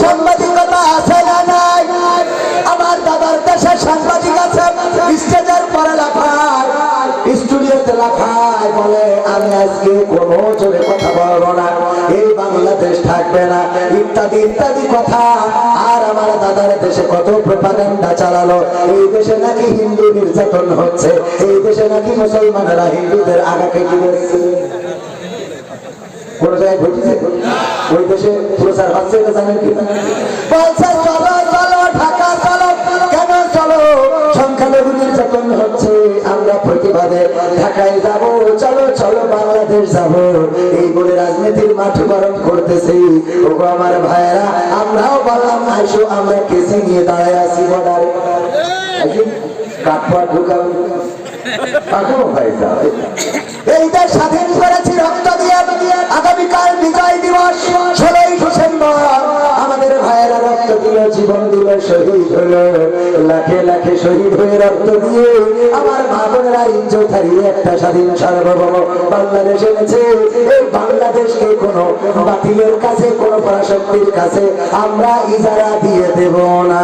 সাংবাদিকতা আছে না নাই? আমার দাদার দেশে সাংবাদিক আছে, স্টেজের পরে লেখায়, স্টুডিওতে লেখায় বলে, আমি আজকে কোনো জোরে কথা বলব না, এই বাংলাদেশ থাকবে না। ইত্যাদি ইত্যাদি কথা। আর আমার দাদার দেশে কত প্রপাগান্ডা চালালো। এই দেশে নাকি হিন্দু নির্যাতন হচ্ছে, এই দেশে নাকি মুসলমানেরা হিন্দুদের আগাকে দিয়েছে কোন জায়গায় ঘটেছে? ওই দেশে প্রচার হচ্ছে এটা জানেন কি? চলো চলো, ঢাকা, চলো, কেন চলো? সংখ্যালঘু নির্যাতন হচ্ছে, আমরা প্রতিবাদে ঢাকায় যাব। চলো চলো, বাংলাদেশ যাব। এই বলে রাজনীতির মাঠ গরম করতেছি। ওগো আমার ভাইয়েরা, আমরাও বললাম, আইসো, আমরা কেসে নিয়ে দাঁড়ায় আছি বর্ডারে। কাঠপাট ঢুকাবো ভাই যাও। এই দেশ স্বাধীন করেছি রক্ত লাখে লাখে শহীদ হয়ে রক্ত দিয়ে আমার মা বোনেরা ইজ্জত হারিয়ে একটা স্বাধীন সার্বভৌম বাংলাদেশ এনেছে। এই বাংলাদেশকে কোনো বাতিলের কাছে, কোনো পরাশক্তির কাছে আমরা ইজারা দিয়ে দেব না।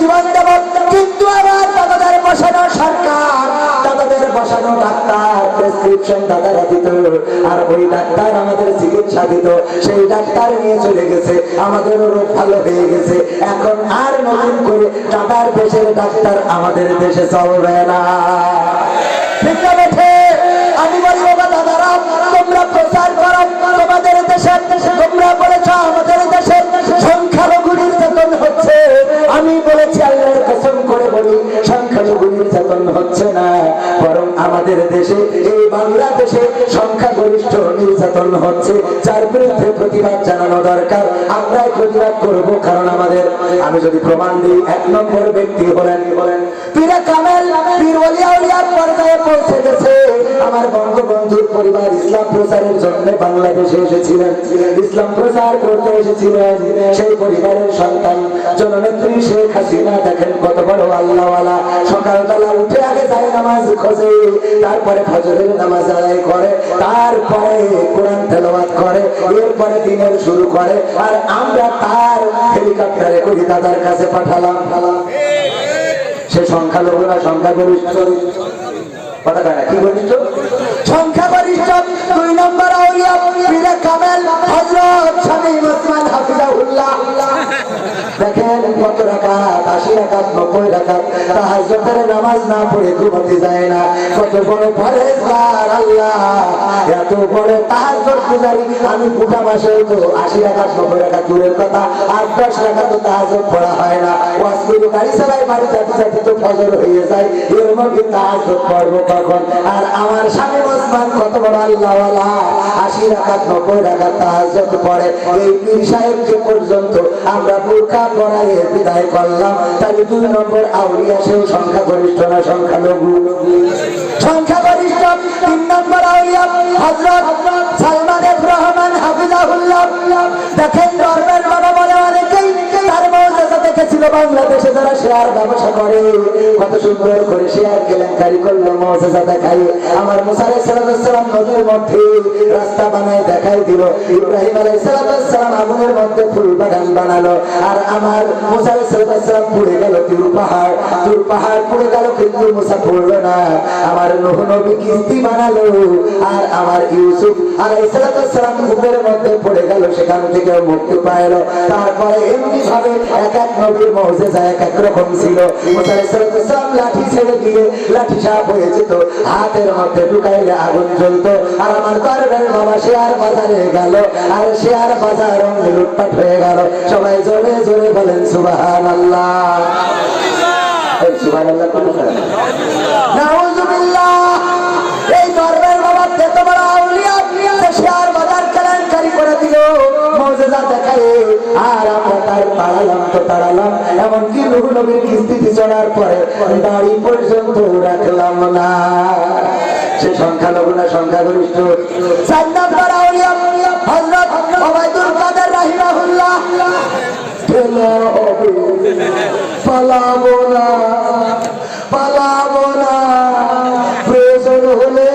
জীবন দেব। কিন্তু আমার দাদাদের বসানো সরকার, দাদাদের বসানো ডাক্তার প্রেসক্রিপশন দাদারা দিত আর ওই ডাক্তার আমাদের চিকিৎসা দিত। সেই ডাক্তার নিয়ে চলে গেছে, আমাদের রোগ ভালো হয়ে গেছে। এখন আর নতুন করে টাকার দেশের ডাক্তার আমাদের দেশে চলবে না। ঠিক না যার বিরুদ্ধে প্রতিবাদ জানানো দরকার। আমরাই প্রতিবাদ করব, কারণ আমাদের আমি যদি প্রমাণ দিই, এক নম্বর ব্যক্তি হলেন বলেন পরিবার ইসলাম প্রচারের জন্য বাংলাদেশে এসেছিলেন। ইসলাম প্রচার করতে এসেছিলেন। সেই পরিবারের সন্তান জননেত্রী শেখ হাসিনা, দেখেন কত বড় আল্লাহওয়ালা। সকালবেলা উঠে আগে যায় নামাজ খোঁজে, তারপরে ফজরের নামাজ আদায় করে, তারপরে কোরআন তেলাওয়াত করে, এরপরে দিনের শুরু করে। আর আমরা তার হেলিকপ্টারে করি দাদার কাছে পাঠালাম। সে সংখ্যালঘু না সংখ্যাগরিষ্ঠ। আশি রাকাত, নব্বই রাকাত তাহাজ্জুদের নামাজ না পড়ে ঘুমাতে যায় না। কত বড় পরেজগার আল্লাহ, এত বড় তাহাজ্জুদ পূজারি আমি গোটা মাসে তো আশি রাকাত, নব্বই রাকাত দূরের কথা আট দশ রাকাত তাহাজ্জুদ পড়া হয় না। করে গাড়ি চালাই বাড়ি যাতে যাতে তো ফজর হয়ে যায়, এর মধ্যে তাহাজ্জুদ পড়ব কখন আর আমার স্বামী ওসমান কত বড় আল্লাহওয়ালা। আশি রাকাত, নব্বই পড়ে। এই পীর সাহেবকে পর্যন্ত আমরা বোরকা পড়াইয়ে বিদায় করলাম তাহলে দুই নম্বর আউলিয়া সেও সংখ্যাগরিষ্ঠ না, সংখ্যালঘু। তিন নম্বর হযরত সালমান রহমান হাফিজাহুল্লাহ। দেখেন দেখেছিল বাংলাদেশে যারা শেয়ার ব্যবসা করে। কত সুন্দর করে শেয়ার কেলেঙ্কারি করল মৌজাদা দেখাই। আমার মুসা সালাম নদীর মধ্যে রাস্তা বানায় দেখাই দিল। ইব্রাহিম আলাইহিস সালাম আগুনের মধ্যে ফুল বাগান বানালো। আর আমার মুসা সালাম পুড়ে গেল তুর পাহাড়। তুর পাহাড় পুড়ে গেল কিন্তু মুসা পড়ল না। আমার নূহ নবী কিস্তি বানালো। আর আমার ইউসুফ আলাইহিস সালাম কূপের মধ্যে পড়ে গেল। সেখান থেকে মুক্তি পাইল। তারপরে এমনি ভাবে এক এক নবীর মৌজেজা এক এক রকম ছিল। সালাম লাঠি ছেড়ে দিয়ে লাঠি সাপ হয়ে যেত, হাতের মধ্যে ঢুকাইলে লুটপাট হয়ে গেল। সবাই জোরে জোরে বলেন সুবাহ আল্লাহ সুবাহ আল্লাহ তাড়ালাম তাড়ালাম, এমনকি নবীর কিস্তিতে চলার পরে দাড়ি পর্যন্ত রাখলাম না। সে সংখ্যালঘু না সংখ্যাগরিষ্ঠ? চার নম্বর পালাবো না পালাবো না। প্রয়োজন হলে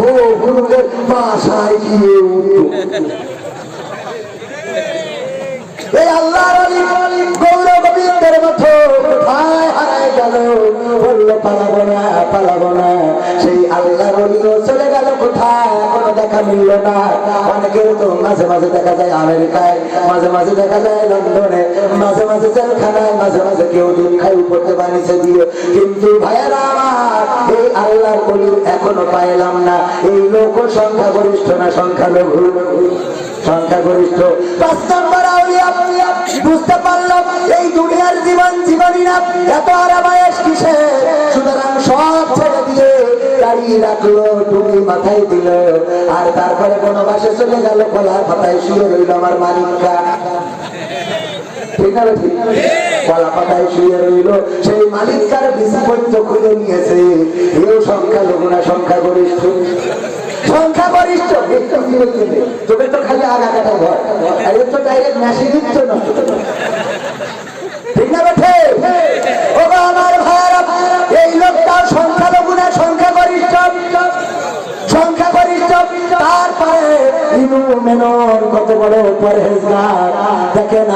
ভোগুলোর বাসায় গিয়ে গৌর গোবিন্দের কোথায় না, পালাবো না। সেই আল্লাহর না। অনেকের তো মাঝে কিন্তু এই আল্লাহর অলির এখনও পাইলাম না। এই লোক সংখ্যা গরিষ্ঠ না সংখ্যালঘু? সংখ্যাগরিষ্ঠ। পাঁচ বুঝতে পারলাম এত আরামায়েশ কিসে? সুতরাং সব ছেড়ে দিয়ে দাঁড়িয়ে রাখল, টুপি মাথায় দিল, আর তারপরে বনবাসে চলে গেল কলার পাতায় শুয়ে রইল আমার মালিকরা ঠিক সংখ্যা লঘু না সংখ্যা গরিষ্ঠ। সংখ্যা গরিষ্ঠ দেখতে কি হচ্ছে রে? তোদের তো খালি আগা কাটা ঘর তো ডাইরেক্ট মেশিন দিচ্ছ না ঠিক না বেঠে ও গো আমার ভাইয়ারা এই লোকটা সংখ্যা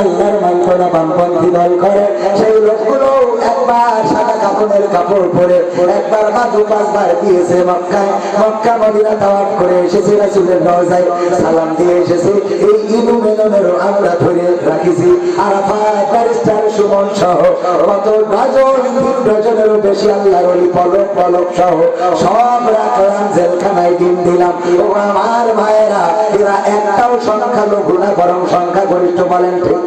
আল্লাহর মান্তনা বামপন্থী দল করে, সেই লোকগুলো একবার সাদা কাপড়ের কাপড় পরে একবার বা দু পাঁচবার দিয়েছে মক্কায়। মক্কা মদিনা তাওয়াফ করে এসেছে রাসূলের রওজায় সালাম দিয়ে এসেছে, এই ইনু মেননেরও আমরা ধরে রাখিছি। আরাফাত, ব্যারিস্টার, সুমন সহ কত ডজন, তিন ডজনেরও বেশি আল্লাহর ওলি পলক পলক সহ সব রাখলাম, জেলখানায় দিন দিলাম। ও আমার ভাইয়েরা এরা একটাও সংখ্যা লঘু না, বরং সংখ্যা গরিষ্ঠ বলেন ঠিক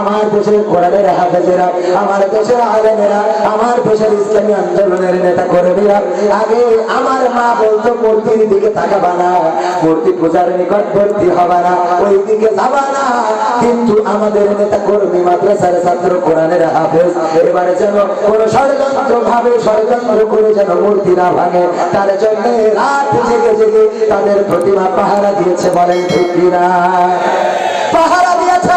আমার দেশের কোরআনের হাফেজেরা, আমার দেশের আলেমেরা, আমার দেশের ইসলামী আন্দোলনের নেতা কর্মীরা আগে আমার মা বলতো, মূর্তির দিকে তাকাবা না, মূর্তি পূজার নিকটবর্তী হবা না ওই দিকে যাবা না। কিন্তু আমাদের নেতা কর্মী মাদ্রাসার ছাত্র, কোরআনের হাফেজ, এবারে যেন কোন ষড়যন্ত্র ভাবে ষড়যন্ত্র করে যেন মূর্তি না ভাঙে, তার জন্য রাত জেগে জেগে তাদের প্রতিমা পাহারা দিয়েছে বলেন ঠিক পাহারা দিয়েছে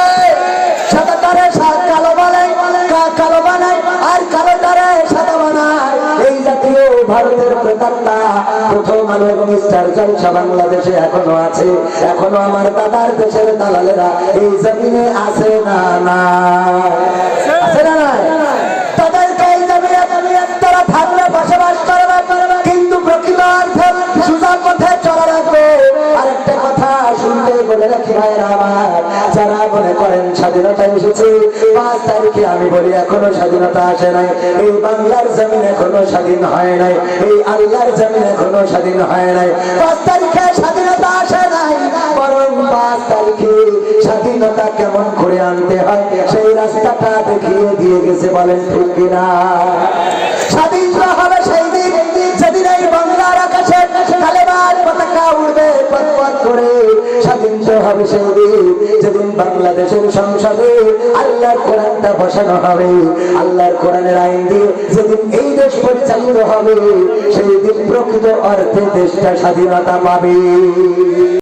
প্রথম আলো এবং স্টার জলসা বাংলাদেশে এখনও আছে। এখনও আমার দাদার দেশের দালালেরা এই জমিনে আছে না না আছে না এসেছে। পাঁচ তারিখে আমি বলি, এখনও স্বাধীনতা আসে নাই। এই বাংলার জমিন এখনও স্বাধীন হয় নাই। এই আল্লাহর জমিন এখনও স্বাধীন হয় নাই। পাঁচ তারিখে স্বাধীনতা আসে নাই। বরং পাঁচ তারিখে স্বাধীনতা কেমন করে আনতে হয়, সেই রাস্তাটা দেখিয়ে দিয়ে গেছে, বলেন ঠিক কিনা? স্বাধীন বাংলাদেশের সংসদে আল্লাহর কোরআনটা বসানো হবে। আল্লাহর কোরআনের আইন দিয়ে যেদিন এই দেশ পরিচালিত হবে সেই দিন প্রকৃত অর্থে দেশটা স্বাধীনতা পাবে।